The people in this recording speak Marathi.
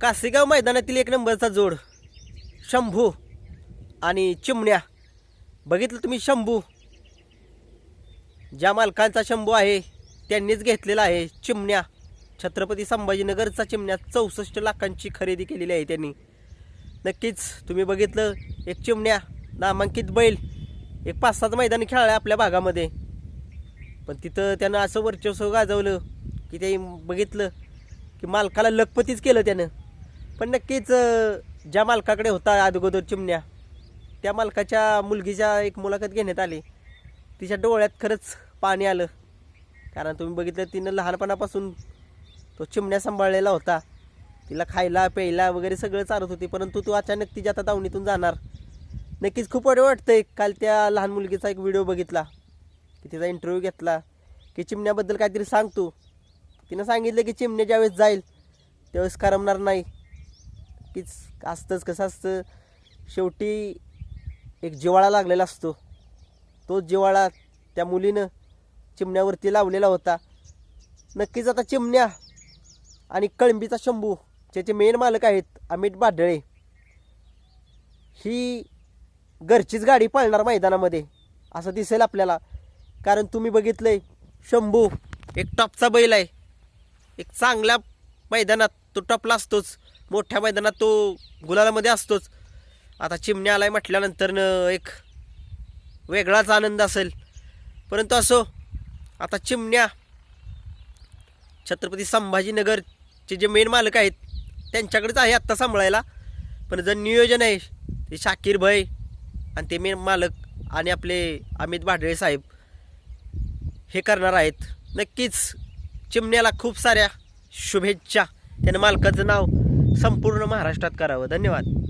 कासेगाव मैदानातील एक नंबरचा जोड शंभू आणि चिमण्या. बघितलं तुम्ही शंभू? ज्या मालकांचा शंभू आहे त्यांनीच घेतलेला आहे चिमण्या. छत्रपती संभाजीनगरचा चिमण्या चौसष्ट लाखांची खरेदी केलेली आहे त्यांनी. नक्कीच तुम्ही बघितलं एक चिमण्या नामांकित बैल एक पाच सात मैदानी खेळाला आपल्या भागामध्ये. पण तिथं त्यानं असं वर्चस्व गाजवलं की ते बघितलं की मालकाला लखपतीच केलं त्यानं. पण नक्कीच ज्या मालकाकडे होता अगोदर चिमण्या त्या मालकाच्या मुलगीच्या एक मुलाखत घेण्यात आली. तिच्या डोळ्यात खरंच पाणी आलं. कारण तुम्ही बघितलं तिनं लहानपणापासून तो चिमण्या सांभाळलेला होता. तिला खायला प्यायला वगैरे सगळं चालत होती परंतु तू अचानक तिच्या आता दावणीतून जाणार. नक्कीच खूप वाईट वाटतंय. काल त्या लहान मुलगीचा एक व्हिडिओ बघितला की तिचा इंटरव्ह्यू घेतला की चिमण्याबद्दल काहीतरी सांग तू. तिनं सांगितलं की चिमण्या ज्यावेळेस जाईल त्यावेळेस करमणार नाही. नक्कीच असतंच. कसं असतं शेवटी एक जिवाळा लागलेला असतो. तो जिवाळा त्या मुलीनं चिमण्यावरती लावलेला होता. नक्कीच आता चिमण्या आणि कळंबीचा शंभू ज्याचे मेन मालक आहेत अमित बाडळे ही घरचीच गाडी पळणार मैदानामध्ये असं दिसेल आपल्याला. कारण तुम्ही बघितलंय शंभू एक टॉपचा बैल आहे. एक चांगल्या मैदानात तो टॉपला असतोच. मोठ्या मैदानात तो गुलालामध्ये असतोच. आता चिमण्या आलाय म्हटल्यानंतर एक वेगळाच आनंद असेल. परंतु असो आता चिमण्या छत्रपती संभाजीनगरचे जे मेन मालक आहेत त्यांच्याकडेच आहे आत्ता सांभाळायला. पण जर नियोजन आहे ते शाकीर भाई आणि ते मेन मालक आणि आपले अमित भाडळे साहेब हे करणार आहेत. नक्कीच चिमण्याला खूप साऱ्या शुभेच्छा. त्यानं मालकाचं नाव संपूर्ण महाराष्ट्रात करावं. धन्यवाद.